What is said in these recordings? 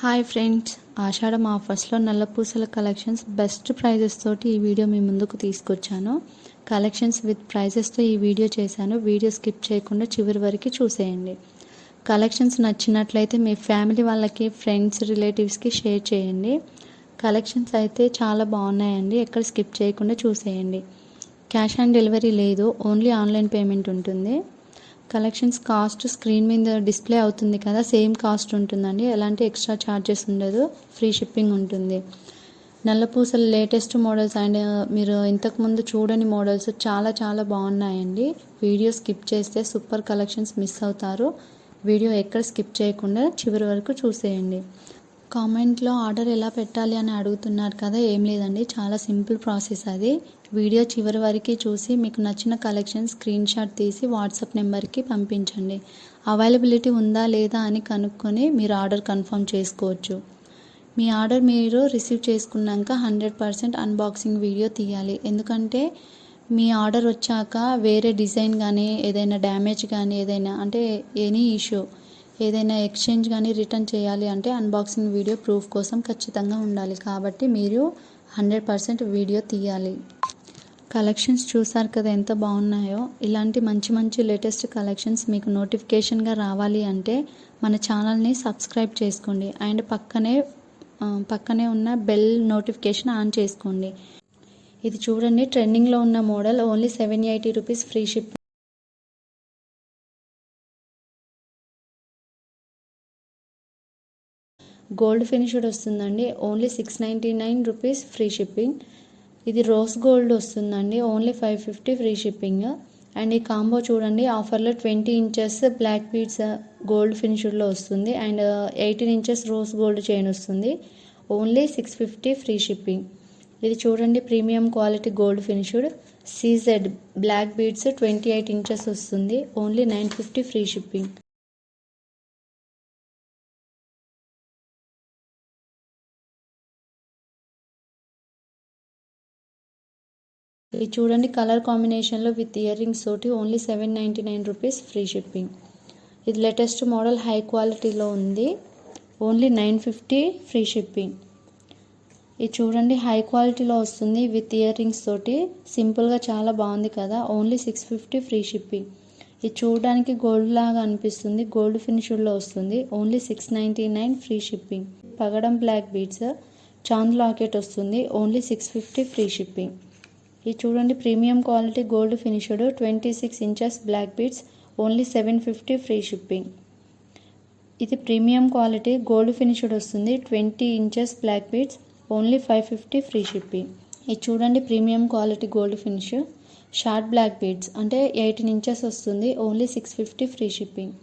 Hi friends. ఆషాఢం ఆఫర్స్లో నల్లపూసల collections best prizes తోటి ఈ వీడియో మీ ముందుకు తీసుకొచ్చాను. కలెక్షన్స్ విత్ ప్రైజెస్తో ఈ వీడియో చేశాను. వీడియో స్కిప్ చేయకుండా చివరి వరకు చూసేయండి. కలెక్షన్స్ నచ్చినట్లయితే మీ ఫ్యామిలీ వాళ్ళకి ఫ్రెండ్స్ రిలేటివ్స్కి షేర్ చేయండి. కలెక్షన్స్ అయితే చాలా బాగున్నాయండి. ఎక్కడ స్కిప్ చేయకుండా చూసేయండి. క్యాష్ ఆన్ డెలివరీ లేదు. ఓన్లీ ఆన్లైన్ పేమెంట్ ఉంటుంది. కలెక్షన్స్ కాస్ట్ స్క్రీన్ మీద డిస్ప్లే అవుతుంది కదా సేమ్ కాస్ట్ ఉంటుందండి. ఎలాంటి ఎక్స్ట్రా ఛార్జెస్ ఉండదు ఫ్రీ షిప్పింగ్ ఉంటుంది. నల్లపూసల లేటెస్ట్ మోడల్స్ అండ్ మీరు ఇంతకుముందు చూడని మోడల్స్ చాలా చాలా బాగున్నాయండి. వీడియో స్కిప్ చేస్తే సూపర్ కలెక్షన్స్ మిస్ అవుతారు. వీడియో ఎక్కడ స్కిప్ చేయకుండా చివరి వరకు చూసేయండి. కామెంట్లో ఆర్డర్ ఎలా పెట్టాలి అని అడుగుతున్నారు కదా ఏం లేదండి. చాలా సింపుల్ ప్రాసెస్ అది. వీడియో చివరి వరకు చూసి మీకు నచ్చిన కలెక్షన్ స్క్రీన్ షాట్ తీసి వాట్సాప్ నెంబర్కి పంపించండి. అవైలబిలిటీ ఉందా లేదా అని కనుక్కొని మీరు ఆర్డర్ కన్ఫర్మ్ చేసుకోవచ్చు. మీ ఆర్డర్ మీరు రిసీవ్ చేసుకున్నాక హండ్రెడ్ పర్సెంట్ అన్బాక్సింగ్ వీడియో తీయాలి. ఎందుకంటే మీ ఆర్డర్ వచ్చాక వేరే డిజైన్ కానీ ఏదైనా డ్యామేజ్ కానీ ఏదైనా అంటే ఎనీ ఇష్యూ ఏదైనా ఎక్స్చేంజ్ కానీ రిటర్న్ చేయాలి అంటే అన్బాక్సింగ్ వీడియో ప్రూఫ్ కోసం ఖచ్చితంగా ఉండాలి. కాబట్టి మీరు హండ్రెడ్ పర్సెంట్ వీడియో తీయాలి. కలెక్షన్స్ చూసారు కదా ఎంత బాగున్నాయో. ఇలాంటి మంచి మంచి లేటెస్ట్ కలెక్షన్స్ మీకు నోటిఫికేషన్గా రావాలి అంటే మన ఛానల్ని సబ్స్క్రైబ్ చేసుకోండి. అండ్ పక్కనే పక్కనే ఉన్న బెల్ నోటిఫికేషన్ ఆన్ చేసుకోండి. ఇది చూడండి ట్రెండింగ్లో ఉన్న model only seven eighty rupees free ship gold finished వస్తుందండి. Only six ninety nine rupees free shipping ఇది రోజ్ గోల్డ్ వస్తుందండి. Only five fifty free shipping and ఈ కాంబో చూడండి ఆఫర్లో twenty inches black beads gold ఫినిష్డ్లో వస్తుంది. And eighteen inches rose gold chain వస్తుంది. Only six fifty free shipping ఇది చూడండి premium quality gold finished CZ black beads twenty eight inches వస్తుంది. Only nine fifty free shipping ఇది చూడండి colour కాంబినేషన్లో with earrings తోటి only seven ninety nine rupees free shipping. ఇది latest model high క్వాలిటీలో ఉంది. Only nine fifty free shipping. ఇది చూడండి హై క్వాలిటీలో వస్తుంది విత్ ఇయర్ రింగ్స్ తోటి. సింపుల్గా చాలా బాగుంది కదా only six fifty free shipping. ఇది చూడడానికి గోల్డ్ లాగా అనిపిస్తుంది గోల్డ్ ఫినిష్డ్లో వస్తుంది. Only six ninety nine free shipping. పగడం బ్లాక్ బీడ్స్ చాంద్ లాకెట్ వస్తుంది only six fifty free shipping. ఇది చూడండి premium quality gold finished twenty six inches black beads only seven fifty free shipping. ఇది ప్రీమియం క్వాలిటీ గోల్డ్ ఫినిష్డ్ వస్తుంది twenty inches black beads only five fifty free shipping. ఇది చూడండి premium quality gold finish short black beads అంటే eighteen inches వస్తుంది only six fifty free shipping.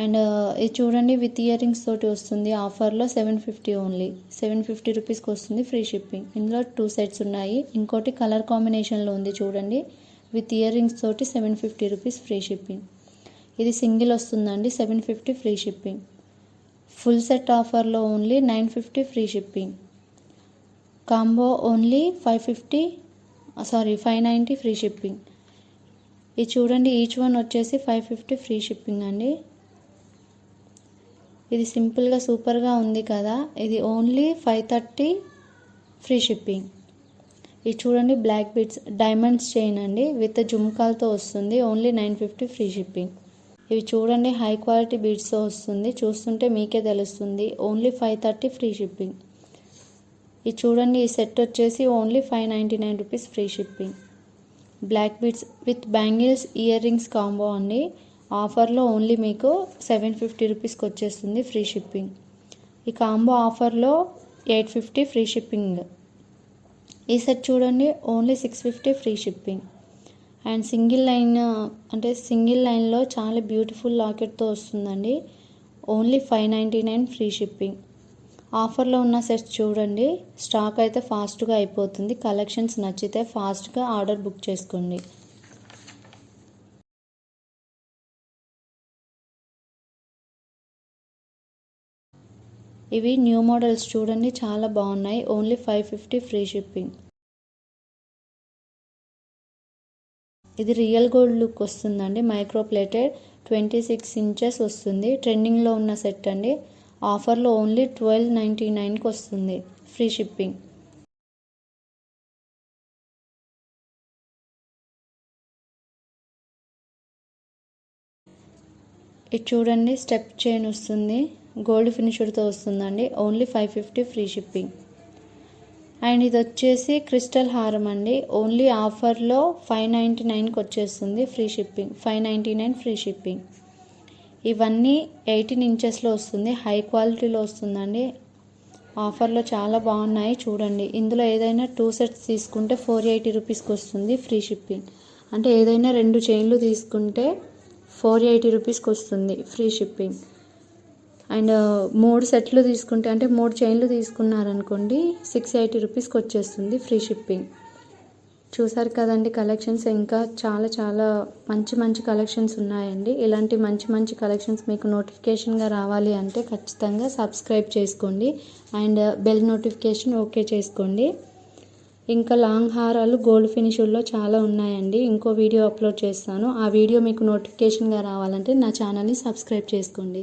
And ఇది చూడండి with earrings తోటి వస్తుంది. ఆఫర్లో seven fifty only. Seven fifty రూపీస్కి వస్తుంది ఫ్రీ షిప్పింగ్. ఇందులో టూ సెట్స్ ఉన్నాయి. ఇంకోటి కలర్ కాంబినేషన్లో ఉంది చూడండి. విత్ ఇయర్ రింగ్స్ తోటి seven fifty rupees free shipping. ఇది సింగిల్ వస్తుందండి seven fifty free shipping. Full set ఆఫర్లో only nine fifty free shipping. Combo only five fifty sorry five ninety free shipping. ఇది చూడండి ఈచ్ వన్ వచ్చేసి five fifty free shipping అండి. ఇది సింపుల్గా సూపర్గా ఉంది కదా. ఇది only five thirty free shipping. ఇది చూడండి బ్లాక్ బీడ్స్ డైమండ్స్ చైన్ అండి. విత్ జుమ్కాలతో వస్తుంది. Only nine fifty free shipping. ఇవి చూడండి హై క్వాలిటీ బీడ్స్తో వస్తుంది. చూస్తుంటే మీకే తెలుస్తుంది. Only five thirty free shipping. ఇది చూడండి ఈ సెట్ వచ్చేసి only five ninety nine rupees free shipping. Black beads with bangles ear rings combo అండి. ఆఫర్లో ఓన్లీ మీకు సెవెన్ ఫిఫ్టీ రూపీస్కి వచ్చేస్తుంది ఫ్రీ షిప్పింగ్. ఈ కాంబో ఆఫర్లో ఎయిట్ ఫిఫ్టీ ఫ్రీ షిప్పింగ్. ఈ సెట్ చూడండి only six fifty free shipping. And single line అంటే సింగిల్ లైన్లో చాలా బ్యూటిఫుల్ లాకెట్తో వస్తుందండి. Only five ninety nine free shipping. ఆఫర్లో ఉన్న సెట్స్ చూడండి స్టాక్ అయితే ఫాస్ట్గా అయిపోతుంది. కలెక్షన్స్ నచ్చితే ఫాస్ట్గా ఆర్డర్ బుక్ చేసుకోండి. ఇవి న్యూ మోడల్స్ చూడండి చాలా బాగున్నాయి. Only five fifty free shipping. ఇది రియల్ గోల్డ్ లుక్ వస్తుందండి. Micro plated twenty six inches వస్తుంది. ట్రెండింగ్లో ఉన్న సెట్ అండి. ఆఫర్లో ఓన్లీ ట్వెల్వ్ నైంటీ నైన్కి వస్తుంది ఫ్రీ షిప్పింగ్. ఇది చూడండి స్టెప్ చైన్ వస్తుంది. గోల్డ్ ఫినిషర్తో వస్తుందండి. Only five fifty free shipping. And ఇది వచ్చేసి క్రిస్టల్ హారం అండి. ఓన్లీ ఆఫర్లో ఫైవ్ నైంటీ నైన్కి వచ్చేస్తుంది free shipping. Five ninety nine free shipping. ఇవన్నీ ఎయిటీన్ ఇంచెస్లో వస్తుంది. హై క్వాలిటీలో వస్తుందండి. ఆఫర్లో చాలా బాగున్నాయి. చూడండి. ఇందులో ఏదైనా టూ సెట్స్ తీసుకుంటే ఫోర్ ఎయిటీ రూపీస్కి వస్తుంది ఫ్రీ షిప్పింగ్. అంటే ఏదైనా రెండు చైన్లు తీసుకుంటే ఫోర్ ఎయిటీ రూపీస్కి వస్తుంది ఫ్రీ షిప్పింగ్. అండ్ మూడు సెట్లు తీసుకుంటే అంటే మూడు చైన్లు తీసుకున్నారనుకోండి సిక్స్ ఎయిటీ రూపీస్కి వచ్చేస్తుంది ఫ్రీ షిప్పింగ్ చూసారు కదండి కలెక్షన్స్ ఇంకా చాలా చాలా మంచి మంచి కలెక్షన్స్ ఉన్నాయండి. ఇలాంటి మంచి మంచి కలెక్షన్స్ మీకు నోటిఫికేషన్గా రావాలి అంటే ఖచ్చితంగా సబ్స్క్రైబ్ చేసుకోండి. అండ్ బెల్ నోటిఫికేషన్ ఓకే చేసుకోండి. ఇంకా లాంగ్ హారాలు గోల్డ్ ఫినిషుల్లో చాలా ఉన్నాయండి. ఇంకో వీడియో అప్లోడ్ చేస్తాను. ఆ వీడియో మీకు నోటిఫికేషన్గా రావాలంటే నా ఛానల్ని సబ్స్క్రైబ్ చేసుకోండి.